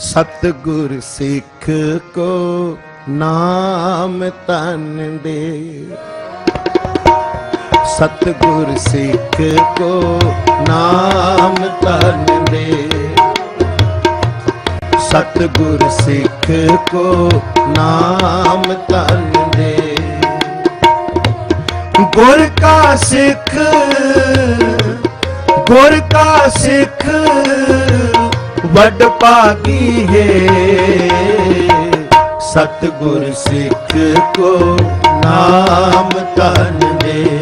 ਸਤਿਗੁਰ ਸਿੱਖ ਕੋ ਨਾਮ ਤਨ ਦੇ। ਸਤਿਗੁਰ ਸਿੱਖ ਕੋ ਨਾਮ ਤਨ ਦੇ। ਸਤਿਗੁਰ ਸਿੱਖ ਕੋ ਨਾਮ ਤਨ ਦੇ। ਗੁਰ ਕਾ ਸਿੱਖ, ਗੁਰ ਕਾ ਸਿੱਖ ਵੱਡ ਭਾਗੀ ਹੈ ਸਤਿਗੁਰ ਸਿੱਖ ਕੋ ਨਾਮ ਤਨ ਦੇ।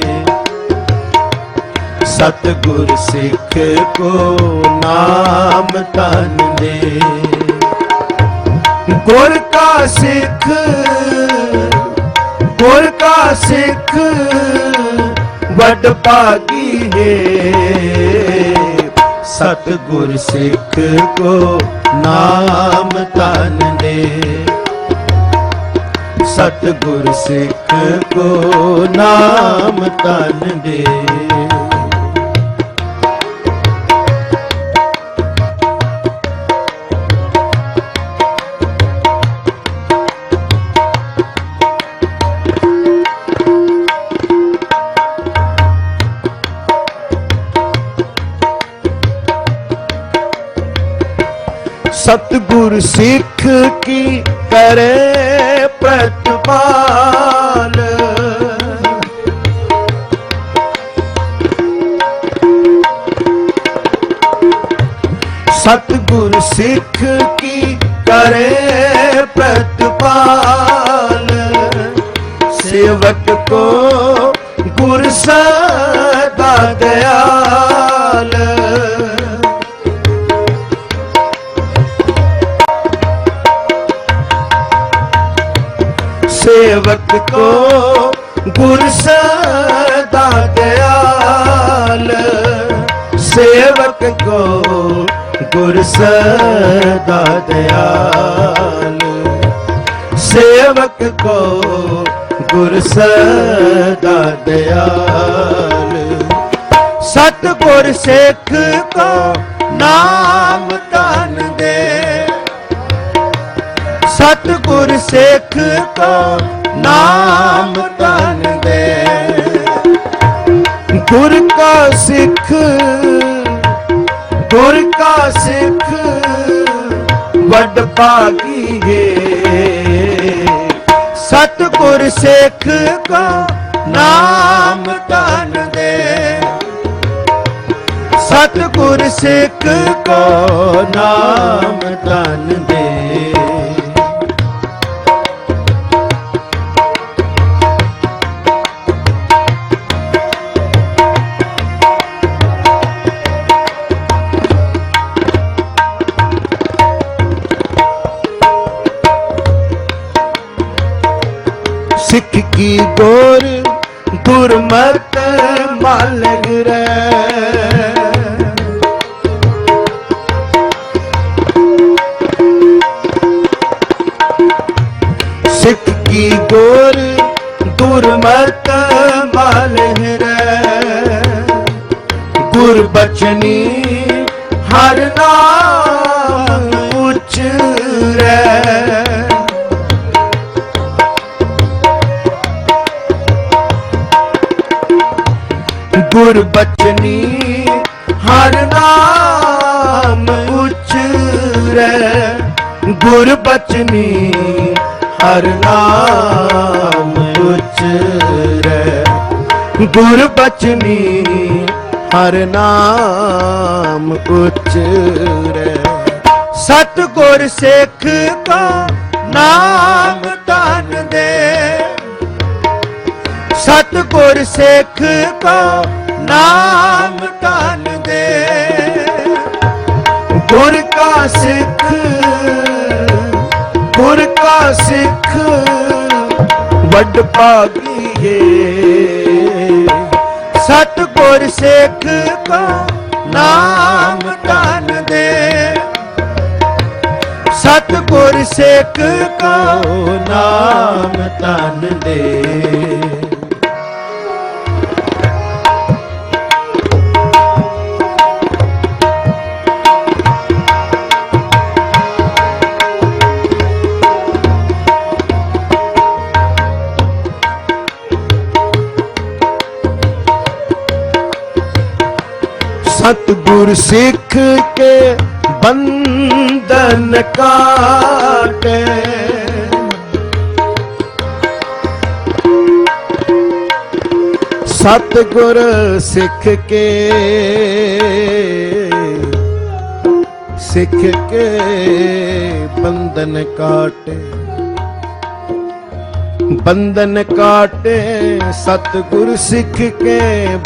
ਸਤਿਗੁਰ ਸਿੱਖ ਕੋ ਨਾਮ ਤਨ ਦੇ। ਗੁਰ ਕਾ ਸਿੱਖ, ਗੁਰ ਕਾ ਸਿੱਖ ਵੱਡ ਭਾਗੀ ਹੈ ਸਤਿਗੁਰ ਸਿੱਖ ਕੋ ਨਾਮ ਤਨ ਦੇ। ਸਤਿਗੁਰ ਸਿੱਖ ਕੋ ਨਾਮ ਤਨ ਦੇ। ਸਤਿਗੁਰ ਸਿੱਖ ਕੀ ਕਰੇ ਪ੍ਰਤਪਾਲ? ਸਤਿਗੁਰ ਸਿੱਖ ਕੀ ਕਰੇ ਪ੍ਰਤਪਾਲ? ਸੇਵਕ ਕੋ ਗੁਰ ਸਦਾ ਦਿਆਲ ਕੋ ਗੁਰ ਸਦਾ ਦਿਆਲ ਸੇਵਕ ਕੋ ਗੁਰ ਸਦਾ ਦਿਆਲ ਸੇਵਕ ਕੋ ਗੁਰ ਸਦਾ ਦਿਆਲ ਸਤਿਗੁਰ ਸਿੱਖ ਕੋ ਨਾਮ ਤਨ ਦੇ ਸਤਿਗੁਰ ਸਿੱਖ ਕੋ ਨਾਮ ਤਨ ਦੇ। ਗੁਰ ਕਾ ਸਿੱਖ, ਗੁਰ ਕਾ ਸਿੱਖ, ਵੱਡ ਭਾਗੀ ਹੈ ਸਤਿਗੁਰ ਸਿੱਖ ਕਾ ਨਾਮ ਤਨ ਦੇ। ਸਤਿਗੁਰ ਸਿੱਖ ਕੋ ਨਾਮ ਤਨ ਕੀ ਗੋਰ ਗੁਰਮਤ ਮਾਲਗ ਰੇ ਸਿੱਖ ਕੀ ਗੋਰ ਗੁਰਮਤ ਮਾਲਗ ਰੇ ਗੁਰ ਬਚਨੀ ਗੁਰਬਚਨੀ ਹਰ ਨਾਮ ਉਚਰੈ ਗੁਰਬਚਨੀ ਹਰ ਨਾਮ ਉਚਰੈ ਗੁਰਬਚਨੀ ਹਰ ਨਾਮ ਉਚਰੈ ਸਤ ਗੁਰ ਸਿੱਖ ਕਾ ਨਾਮ ਤਨ ਦੇ। ਸਤਿਗੁਰ ਸਿੱਖ ਕੋ ਨਾਮ ਧਨ ਦੇ। ਗੁਰ ਕਾ ਸਿੱਖ, ਗੁਰ ਕਾ ਸਿੱਖ, ਵੱਡ ਭਾਗੀ ਏ ਸਤਿਗੁਰ ਸਿੱਖ ਕੋ ਨਾਮ ਧਨ ਦੇ। ਸਤਿਗੁਰ ਸਿੱਖ ਕੋ ਨਾਮ ਧਨ ਦੇ। ਸਤਿਗੁਰ ਸਿੱਖ ਕੇ ਬੰਧਨ ਕਾਟੇ। ਸਤਿਗੁਰ ਸਿੱਖ ਕੇ ਸਿੱਖ ਕੇ ਬੰਧਨ ਕਾਟੇ। ਬੰਧਨ ਕਾਟੇ, ਸਤਿਗੁਰ ਸਿੱਖ ਕੇ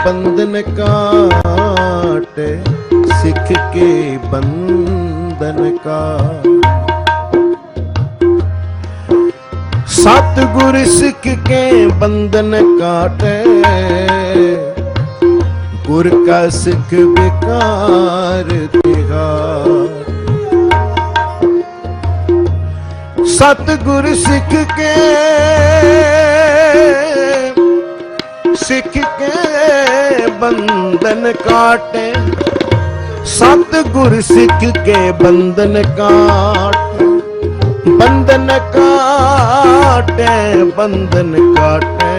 ਬੰਧਨ ਕਾਟੇ, ਸਿੱਖ ਕੇ ਬੰਧਨ ਕਾਟੇ। ਸਤਿਗੁਰ ਸਿੱਖ ਕੇ ਬੰਧਨ ਕਾਟੇ, ਗੁਰ ਕਾ ਸਿੱਖ ਵਿਕਾਰ ਤਿਹਾਰ। ਸਤਿਗੁਰ ਸਿੱਖ ਕੇ ਸਿੱਖ ਕੇ ਬੰਧਨ ਕਾਟੇ। ਸਤਿਗੁਰ ਸਿੱਖ ਕੇ ਬੰਧਨ ਕਾਟ, ਬੰਧਨ ਕਾਟੇ ਬੰਧਨ ਕਾਟੇ।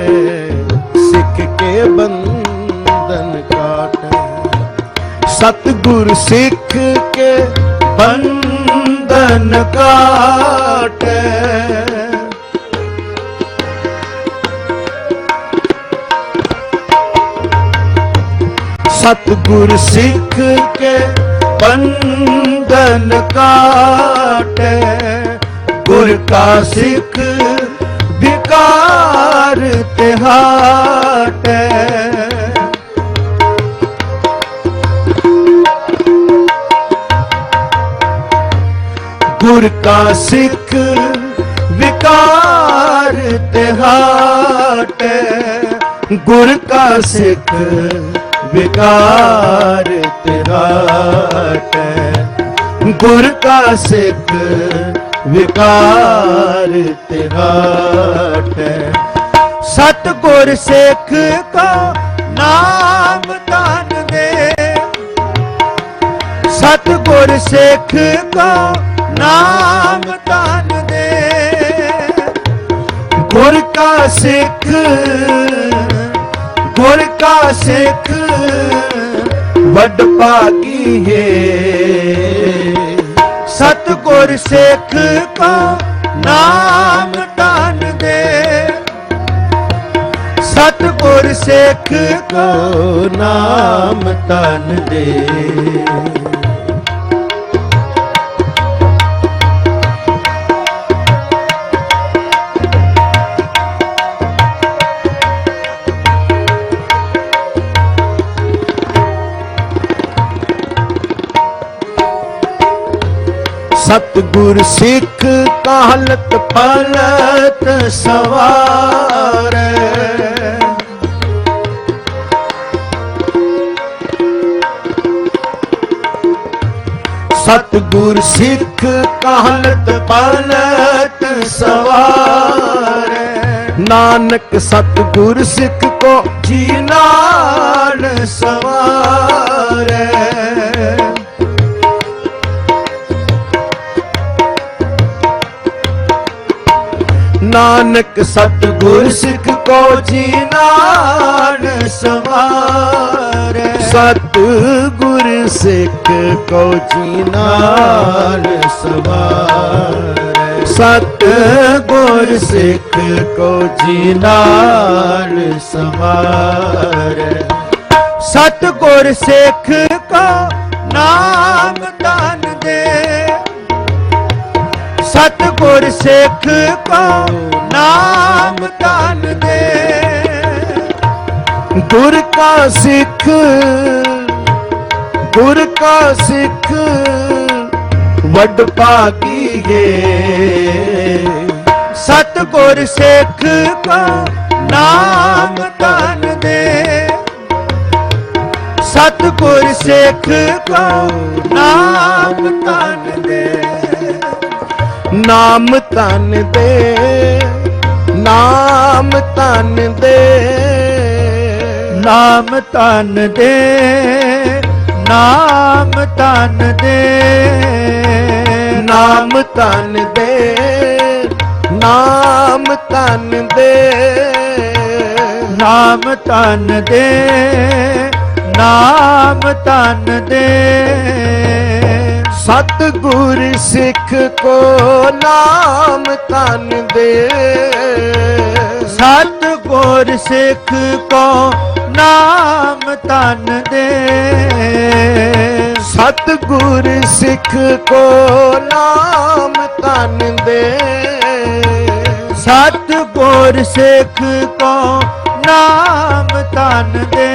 ਸਿੱਖ ਕੇ ਬੰਧਨ ਕਾਟੇ। ਸਤਿਗੁਰ ਸਿੱਖ ਕੇ ਬੰਧਨ ਕਾਟੇ। ਸਤਿਗੁਰ ਸਿੱਖ ਕੇ ਬੰਧਨ ਕਾਟੇ। ਗੁਰ ਕਾ ਸਿੱਖ ਵਿਕਾਰ ਤਿਹਾਟੇ ਗੁਰ ਕਾ ਸਿੱਖ ਵਿਕਾਰ ਤਿਹਾਟੇ ਗੁਰ ਕਾ ਸਿੱਖ ਵਿਕਾਰ ਤਿਹਾਟੇ ਗੁਰ ਕਾ ਸਿੱਖ ਵਿਕਾਰ ਤਿਹਾਟੇ ਸਤਗੁਰ ਸਿੱਖ ਕਾ ਨਾਮ ਧਨ ਦੇ। ਸਤਗੁਰ ਸਿੱਖ ਕਾ ਨਾਮ ਧਨ ਦੇ। ਗੁਰ ਕਾ ਸਿੱਖ, ਗੁਰ ਕਾ ਸਿੱਖ, ਵੱਡ ਭਾਗੀ ਹੈ ਸਤਗੁਰ ਸਿੱਖ ਕਾ ਨਾਮ ਧਨ ਦੇ। ਸਤਗੁਰ ਸਿੱਖ ਕੋ ਨਾਮ ਧਨ ਦੇ। ਸਤਗੁਰ ਸਿੱਖ ਕਾਲਤ ਪਲਤ ਸਵਾਰੈ। ਸਤਗੁਰ ਸਿੱਖ ਕਾਲਤ ਪਲਤ ਸਵਾਰੈ। ਨਾਨਕ ਸਤਗੁਰ ਸਿੱਖ ਕੋ ਜੀ ਨਾਲ ਸਵਾਰੈ। ਨਾਨਕ ਸਤਗੁਰ ਸਿੱਖ ਕੋ ਜੀ ਨਾਲ ਸਵਾਰੈ। ਸਤਗੁਰ ਸਿੱਖ ਕੋ ਜੀ ਨਾਲ ਸਵਾਰੈ। ਸਤਗੁਰ ਸਿੱਖ ਕੋ ਜੀ ਨਾਲ ਸਵਾਰੈ। ਸਤਗੁਰ ਸਿੱਖ ਕੋ ਨਾਮ ਸਿੱਖ ਕੋ ਨਾਮ ਧਨ ਦੇ। ਗੁਰ ਕਾ ਸਿੱਖ, ਗੁਰ ਕਾ ਸਿੱਖ, ਵੱਡ ਭਾਗੀ ਏ ਸਤਗੁਰ ਸਿੱਖ ਕੋ ਨਾਮ ਧਨ ਦੇ। ਸਤਗੁਰ ਸਿੱਖ ਕੋ ਨਾਮ ਧਨ ਦੇ। ਨਾਮ ਧਨ ਦੇ ਨਾਮ ਧਨ ਦੇ। ਨਾਮ ਧਨ ਦੇ ਨਾਮ ਧਨ ਦੇ। ਨਾਮ ਧਨ ਦੇ ਨਾਮ ਧਨ ਦੇ। ਨਾਮ ਧਨ ਦੇ ਨਾਮ ਤਨ ਦੇ। ਸਤਿਗੁਰ ਸਿੱਖ ਕੋ ਨਾਮ ਤਨ ਦੇ। ਸਤ ਗੁਰ ਸਿੱਖ ਕੋ ਨਾਮ ਤਨ ਦੇ। ਸਤਿਗੁਰ ਸਿੱਖ ਕੋ ਨਾਮ ਤਨ ਦੇ। ਸਤ ਗੁਰ ਸਿੱਖ ਕੋ ਨਾਮ ਤਨ ਦੇ।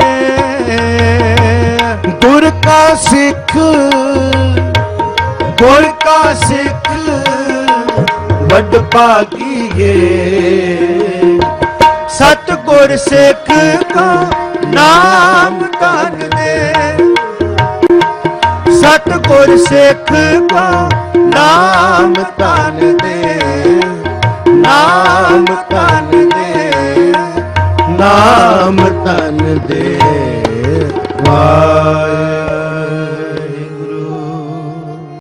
ਗੁਰ ਕਾ ਸਿੱਖ ਗੁਰ ਕਾ ਸਿੱਖ ਵੱਡ ਭਾਗੀਏ। ਸਤ ਗੁਰ ਸਿੱਖ ਕੋ ਨਾਮ ਤਨ ਦੇ। ਸਤ ਗੁਰ ਸਿੱਖ ਕੋ ਨਾਮ ਧਨ ਦੇ। ਨਾਮ ਧਨ ਦੇ। ਨਾਮ ਧਨ ਦੇ। ਵਾ